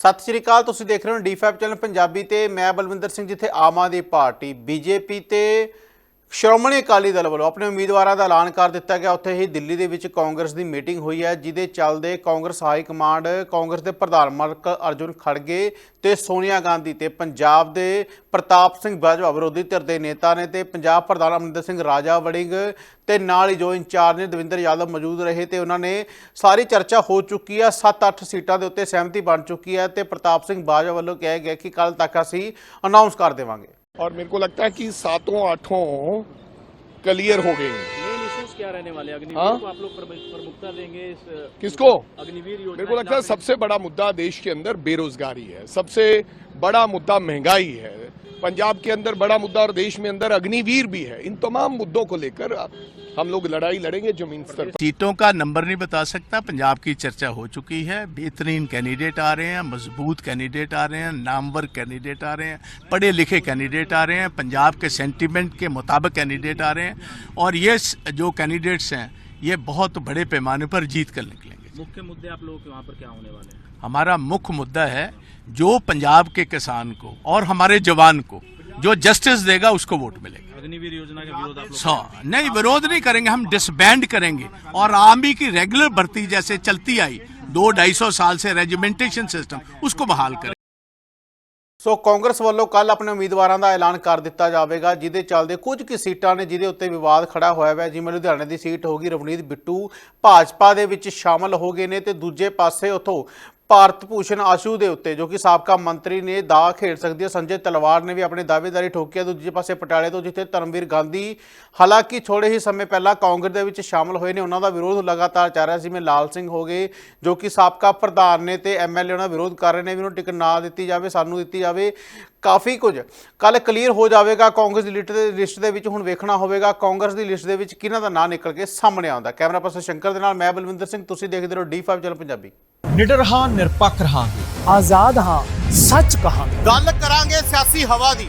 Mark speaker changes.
Speaker 1: ਸਤਿ ਸ਼੍ਰੀ ਅਕਾਲ, ਤੁਸੀਂ ਦੇਖ ਰਹੇ ਹੋ ਡੀ5 ਚੈਨਲ ਪੰਜਾਬੀ ਤੇ ਮੈਂ ਬਲਵਿੰਦਰ ਸਿੰਘ ਜਿੱਥੇ ਆਮ ਆਦਮੀ ਪਾਰਟੀ, ਬੀਜੇਪੀ ਤੇ ਸ਼੍ਰੋਮਣੀ ਅਕਾਲੀ ਦਲ ਵੱਲੋਂ ਆਪਣੇ ਉਮੀਦਵਾਰਾਂ ਦਾ ਐਲਾਨ ਕਰ ਦਿੱਤਾ ਗਿਆ। ਉੱਥੇ ਹੀ ਦਿੱਲੀ ਦੇ ਵਿੱਚ ਕਾਂਗਰਸ ਦੀ ਮੀਟਿੰਗ ਹੋਈ ਹੈ, ਜਿਹਦੇ ਚੱਲਦੇ ਕਾਂਗਰਸ ਹਾਈ ਕਮਾਂਡ, ਕਾਂਗਰਸ ਦੇ ਪ੍ਰਧਾਨ ਮਲਕ ਅਰਜੁਨ ਖੜਗੇ ਤੇ ਸੋਨੀਆ ਗਾਂਧੀ ਤੇ ਪੰਜਾਬ ਦੇ ਪ੍ਰਤਾਪ ਸਿੰਘ ਬਾਜਵਾ ਵਿਰੋਧੀ ਧਿਰ ਦੇ ਨੇਤਾ ਨੇ ਤੇ ਪੰਜਾਬ ਪ੍ਰਧਾਨ ਅਮਰਿੰਦਰ ਸਿੰਘ ਰਾਜਾ ਵੜਿੰਗ ਤੇ ਨਾਲ ਹੀ ਜੋ ਇੰਚਾਰਜ ਨੇ ਦਵਿੰਦਰ ਯਾਦਵ ਮੌਜੂਦ ਰਹੇ ਤੇ ਉਹਨਾਂ ਨੇ ਸਾਰੀ ਚਰਚਾ ਹੋ ਚੁੱਕੀ ਹੈ। 7-8 ਸੀਟਾਂ ਦੇ ਉੱਤੇ ਸਹਿਮਤੀ ਬਣ ਚੁੱਕੀ ਹੈ ਤੇ ਪ੍ਰਤਾਪ ਸਿੰਘ ਬਾਜਵਾ ਵੱਲੋਂ ਕਿਹਾ ਗਿਆ ਕਿ ਕੱਲ ਤੱਕ ਅਸੀਂ ਅਨਾਉਂਸ ਕਰ ਦੇਵਾਂਗੇ।
Speaker 2: और मेरे को लगता है कि सातों आठों क्लियर हो गए
Speaker 3: क्या रहने वाले? अग्निवीर
Speaker 2: हाँ?
Speaker 3: को आप लोग प्रमुखता देंगे इस
Speaker 2: किसको?
Speaker 3: अग्निवीर
Speaker 2: मेरे को लगता है सबसे बड़ा मुद्दा देश के अंदर बेरोजगारी है। सबसे बड़ा मुद्दा महँगाई है। पंजाब के अंदर बड़ा मुद्दा और देश में अंदर अग्निवीर भी है। इन तमाम मुद्दों को लेकर हम लोग लड़ाई लड़ेंगे ज़मीन स्तर
Speaker 4: सीटों का नंबर नहीं बता सकता, पंजाब की चर्चा हो चुकी है। बेहतरीन कैंडिडेट आ रहे हैं, मज़बूत कैंडिडेट आ रहे हैं, नामवर कैंडिडेट आ रहे हैं पढ़े लिखे कैंडिडेट आ रहे हैं, पंजाब के सेंटिमेंट के मुताबिक कैंडिडेट आ रहे हैं। और ये जो कैंडिडेट्स हैं, ये बहुत बड़े पैमाने पर जीत कर निकलेंगे
Speaker 3: मुख्य मुद्दे आप लोगों के वहाँ पर क्या होने वाले हैं?
Speaker 4: हमारा मुख्य मुद्दा है जो पंजाब के किसान को और हमारे जवान को जो जस्टिस देगा उसको वोट मिलेगा।
Speaker 3: अग्निवीर योजना का विरोध आप लोग
Speaker 4: सौ नहीं विरोध नहीं करेंगे हम डिसबैंड करेंगे। और आर्मी की रेगुलर भर्ती जैसे चलती आई दो ढाई सौ साल से रेजिमेंटेशन सिस्टम उसको बहाल करें
Speaker 1: ਸੋ ਕਾਂਗਰਸ ਵੱਲੋਂ ਕੱਲ ਆਪਣੇ ਉਮੀਦਵਾਰਾਂ ਦਾ ਐਲਾਨ ਕਰ ਦਿੱਤਾ ਜਾਵੇਗਾ, ਜਿਹਦੇ ਚੱਲਦੇ ਕੁਝ ਕੁ ਸੀਟਾਂ ਨੇ ਜਿਹਦੇ ਉੱਤੇ ਵਿਵਾਦ ਖੜਾ ਹੋਇਆ ਹੈ ਜਿਵੇਂ ਲੁਧਿਆਣੇ ਦੀ ਸੀਟ ਹੋਗੀ ਰਵਨੀਤ ਬਿੱਟੂ, ਭਾਜਪਾ ਦੇ ਵਿੱਚ ਸ਼ਾਮਲ ਹੋ ਗਏ ਨੇ ਤੇ ਦੂਜੇ ਪਾਸੇ ਉਥੋਂ ਭਾਰਤ ਭੂਸ਼ਣ ਆਸ਼ੂ ਦੇ ਉੱਤੇ, ਜੋ ਕਿ ਸਾਬਕਾ ਮੰਤਰੀ ਨੇ ਦਾ ਖੇਡ ਸਕਦੀ ਹੈ। ਸੰਜੇ ਤਲਵਾਰ ਨੇ ਵੀ ਆਪਣੀ ਦਾਅਵੇਦਾਰੀ ਠੋਕੀ ਹੈ ਦੂਜੇ ਪਾਸੇ ਪਟਿਆਲੇ ਤੋਂ ਜਿੱਥੇ ਧਰਮਵੀਰ ਗਾਂਧੀ ਹਾਲਾਂਕਿ ਥੋੜੇ ਹੀ ਸਮੇਂ ਪਹਿਲਾਂ ਕਾਂਗਰਸ ਦੇ ਵਿੱਚ ਸ਼ਾਮਲ ਹੋਏ ਨੇ, ਉਹਨਾਂ ਦਾ ਵਿਰੋਧ ਲਗਾਤਾਰ ਚੱਲ ਰਿਹਾ ਸੀ। ਮੈਂ ਲਾਲ ਸਿੰਘ ਹੋ ਗਏ, ਜੋ ਕਿ ਸਾਬਕਾ ਪ੍ਰਧਾਨ ਨੇ ਤੇ ਐਮਐਲਏ ਉਹਨਾਂ ਵਿਰੋਧ ਕਰ ਰਹੇ ਨੇ, ਵੀ ਉਹਨੂੰ ਟਿਕਟ ਨਾ ਦਿੱਤੀ ਜਾਵੇ, ਸਾਨੂੰ ਦਿੱਤੀ ਜਾਵੇ। ਕਾਫੀ ਕੁਝ। ਕੱਲ ਕਲੀਅਰ ਹੋ ਜਾਵੇਗਾ ਕਾਂਗਰਸ ਦੀ ਲਿਸਟ ਦੇ ਲਿਸਟ ਦੇ ਵਿੱਚ ਹੁਣ ਵੇਖਣਾ ਹੋਵੇਗਾ ਕਾਂਗਰਸ ਦੀ ਲਿਸਟ ਦੇ ਵਿੱਚ ਕਿਹਨਾਂ ਦਾ ਨਾਂ ਨਿਕਲ ਕੇ ਸਾਹਮਣੇ ਆਉਂਦਾ। ਕੈਮਰਾ ਪਰਸਨ ਸ਼ੰਕਰ ਦੇ ਨਾਲ ਮੈਂ ਬਲਵਿੰਦਰ ਸਿੰਘ ਤੁਸੀਂ ਦੇਖਦੇ ਰਹੋ D5 ਚੈਨਲ ਪੰਜਾਬੀ।
Speaker 5: ਨਿਡਰ ਹਾਂ ਨਿਰਪੱਖ ਰਹਾਂਗੇ।
Speaker 6: ਆਜ਼ਾਦ ਹਾਂ ਸੱਚ ਕਹਾਂਗੇ।
Speaker 1: ਗੱਲ ਕਰਾਂਗੇ ਸਿਆਸੀ ਹਵਾ ਦੀ।